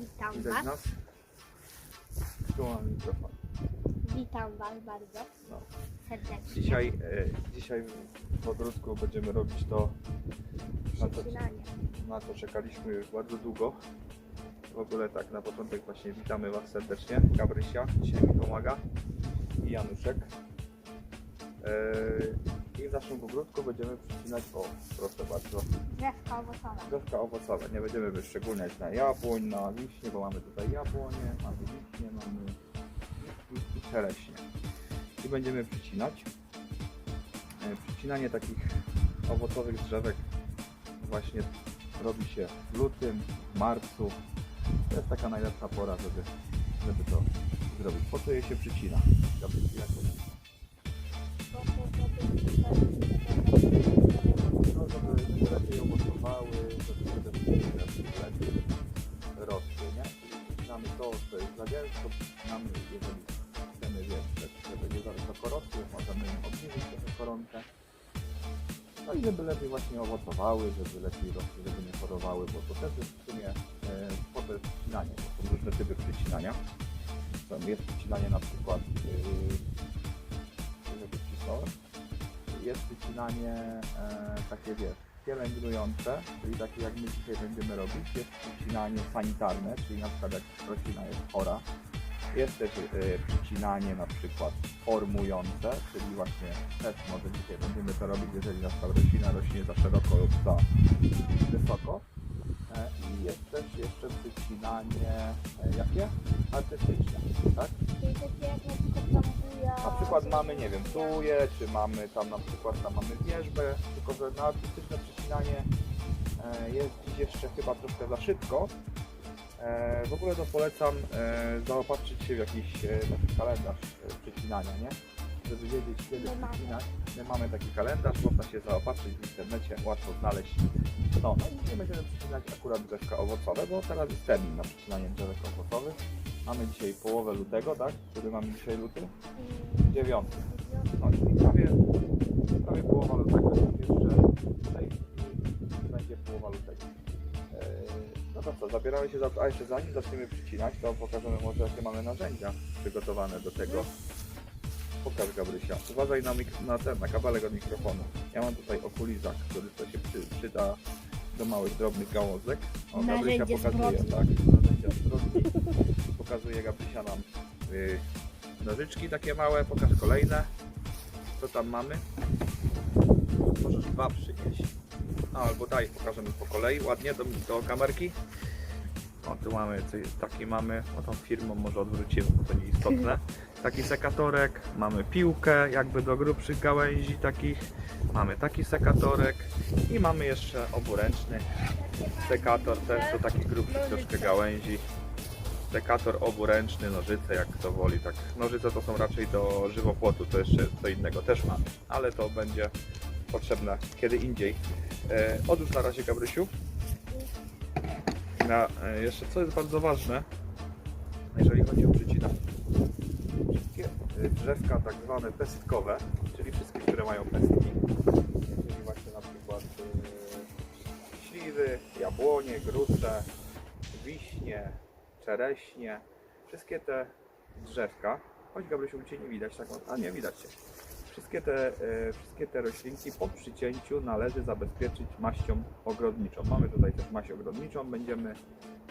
Witam Widać Was. nas? Tu mam mikrofon. Witam Was bardzo No. serdecznie. Dzisiaj, e, dzisiaj w ogródku będziemy robić to, na co, Przecinanie. na co czekaliśmy już bardzo długo. W ogóle tak na początek właśnie witamy Was serdecznie. Gabrysia dzisiaj mi pomaga i Januszek. E, I w naszym ogródku będziemy przycinać, o proszę bardzo, Drzewka owocowe. drzewka owocowe. Nie będziemy wyszczególniać na jabłoń, na wiśnie, bo mamy tutaj jabłonie, mamy wiśnie, mamy i, i czereśnie. I będziemy przycinać. E, Przycinanie takich owocowych drzewek właśnie robi się w lutym, w marcu. To jest taka najlepsza pora, żeby, żeby to zrobić. Po co je się przycina? To gęsto, przycinamy, jeżeli chcemy wiesz, żeby nie wysoko rosły, możemy obniżyć trochę koronkę. No i żeby lepiej właśnie owocowały, żeby lepiej rosły, żeby nie chorowały, bo to też jest w sumie e, po to jest przycinanie, bo są różne typy przycinania. Tam jest przycinanie na przykład, yy, żeby wcisnąłem, jest wycinanie e, takie wiesz, pielęgnujące, czyli takie jak my dzisiaj będziemy robić, jest wycinanie sanitarne, czyli na przykład jak roślina jest chora. Jest też e, przycinanie na przykład formujące, czyli właśnie też może dzisiaj będziemy to robić, jeżeli na przykład roślina rośnie za szeroko lub za wysoko. E, I jest też jeszcze przycinanie, e, jakie? Artystyczne, tak? Czyli takie jak na przykład tam buja... Na przykład mamy, nie wiem, tuje, czy mamy tam na przykład tam mamy wierzbę, tylko że na artystyczne przecinanie jest dziś jeszcze chyba troszkę za szybko. E, w ogóle to polecam e, zaopatrzyć się w jakiś taki kalendarz przecinania, nie? Żeby wiedzieć kiedy przecinać. My mamy taki kalendarz, można się zaopatrzyć w internecie, łatwo znaleźć. No, no i dzisiaj będziemy przecinać akurat drzewka owocowe, bo teraz jest termin na przecinanie drzewek owocowych. Mamy dzisiaj połowę lutego, tak? Który mamy dzisiaj luty? Dziewiąty. No i prawie, prawie połowa lutego. Jeszcze tutaj będzie połowa lutego. Eee, No to co, zabieramy się za to, a jeszcze zanim zaczniemy przycinać, to pokażemy może jakie mamy narzędzia przygotowane do tego. Pokaż Gabrysia. Uważaj na, mik- na ten, na kabelek od mikrofonu. Ja mam tutaj okulizak, który to się przy, przyda do małych, drobnych gałązek. O, Gabrysia pokazuje, zbrodni. tak, narzędzia zbrodni. Pokazuje Gabrysia nam y, nożyczki takie małe, pokaż kolejne. Co tam mamy? Możesz dwa przynieść. No, albo daj, pokażemy po kolei, ładnie do, do kamerki. O, tu mamy, coś- taki mamy, o tą firmą może odwrócimy, bo to nieistotne. Taki sekatorek, mamy piłkę jakby do grubszych gałęzi takich. Mamy taki sekatorek i mamy jeszcze oburęczny sekator też do takich grubszych troszkę gałęzi sekator oburęczny, nożyce, jak kto woli. Tak. Nożyce to są raczej do żywopłotu, to jeszcze co innego też mamy, ale to będzie potrzebne kiedy indziej. E, odłóż na razie Gabrysiu. Na, e, jeszcze co jest bardzo ważne, jeżeli chodzi o przycinanie. Drzewka tak zwane pestkowe, czyli wszystkie, które mają pestki, czyli właśnie na przykład e, śliwy, jabłonie, grusze, wiśnie, czereśnie, wszystkie te drzewka, choć Gabrysiu Cię nie widać, tak, a nie widać Cię. Wszystkie te, e, wszystkie te roślinki po przycięciu należy zabezpieczyć maścią ogrodniczą. Mamy tutaj też maść ogrodniczą, będziemy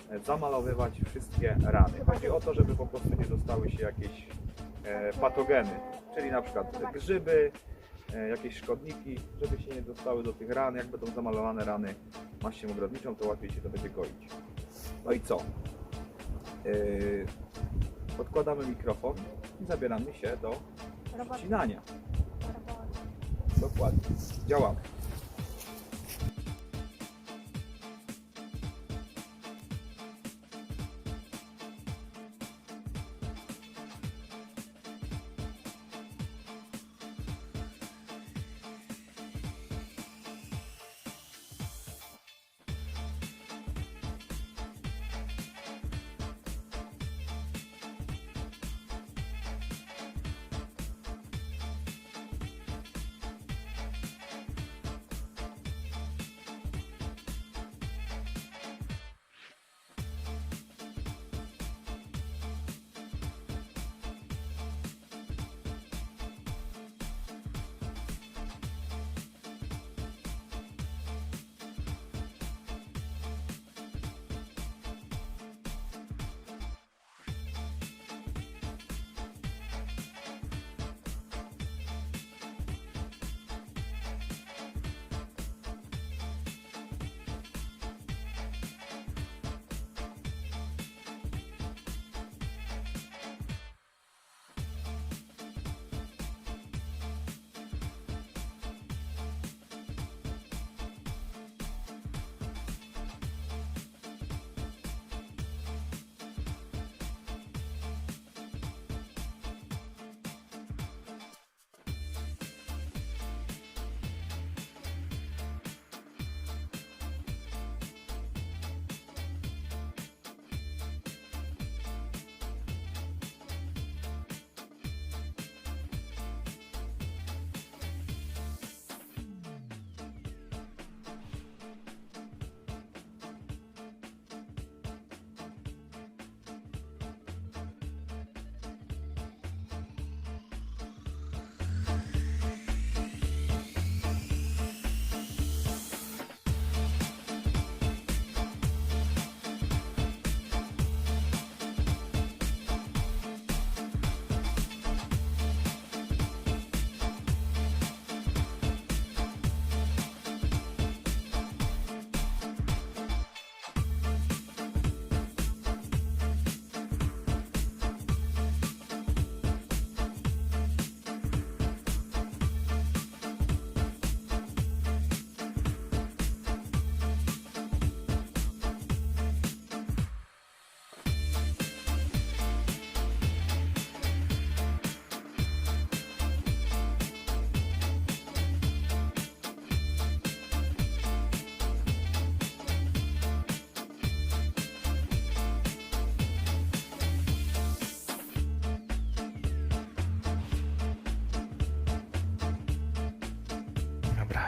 e, zamalowywać wszystkie rany. Chodzi o to, żeby po prostu nie dostały się jakieś patogeny, czyli na przykład grzyby, e, jakieś szkodniki, żeby się nie dostały do tych ran. Jak będą zamalowane rany maścią ogrodniczą, to łatwiej się to będzie goić. No i co? Yy, Podkładamy mikrofon i zabieramy się do Robot, wcinania. robot. Dokładnie. Działamy.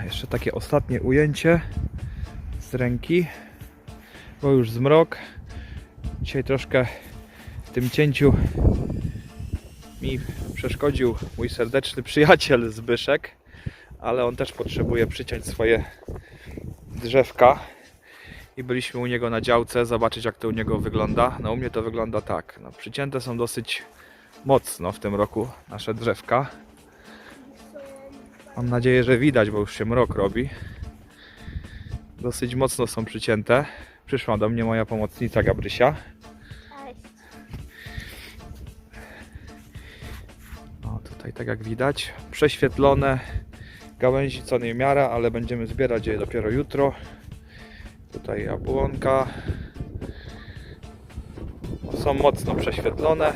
Jeszcze takie ostatnie ujęcie z ręki, bo już zmrok. Dzisiaj troszkę w tym cięciu mi przeszkodził mój serdeczny przyjaciel Zbyszek, ale on też potrzebuje przyciąć swoje drzewka i byliśmy u niego na działce zobaczyć jak to u niego wygląda. No u mnie to wygląda tak. No, przycięte są dosyć mocno w tym roku nasze drzewka. Mam nadzieję, że widać, bo już się mrok robi. Dosyć mocno są przycięte. Przyszła do mnie moja pomocnica Gabrysia. O, tutaj tak jak widać, prześwietlone gałęzi co nie miara, ale będziemy zbierać je dopiero jutro. Tutaj jabłonka. Są mocno prześwietlone.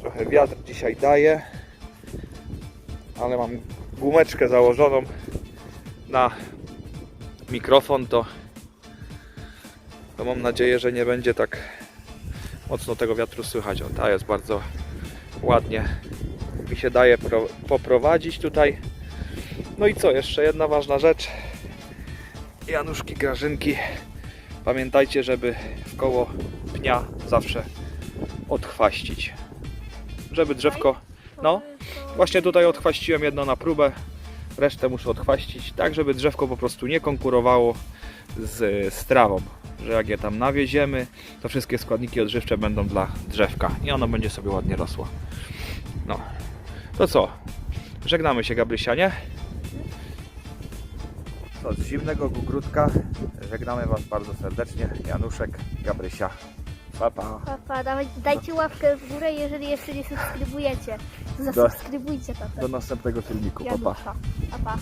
Trochę wiatr dzisiaj daje, ale mam gumeczkę założoną na mikrofon, to, to mam nadzieję, że nie będzie tak mocno tego wiatru słychać. O, ta jest bardzo ładnie mi się daje pro, poprowadzić tutaj. No i co, jeszcze jedna ważna rzecz. Januszki, Grażynki. Pamiętajcie, żeby w koło pnia zawsze odchwaścić. Żeby drzewko... No, właśnie tutaj odchwaściłem jedno na próbę. Resztę muszę odchwaścić, tak żeby drzewko po prostu nie konkurowało z, z trawą. Że jak je tam nawieziemy, to wszystkie składniki odżywcze będą dla drzewka i ono będzie sobie ładnie rosło. No, to co? Żegnamy się, Gabrysia, nie? To z zimnego gugrutka żegnamy Was bardzo serdecznie. Januszek, Gabrysia. Pa, pa. Papa, dawaj, dajcie łapkę w górę, jeżeli jeszcze nie subskrybujecie. Zasubskrybujcie tata. Do następnego filmiku. Pa, pa. Janusza. Papa.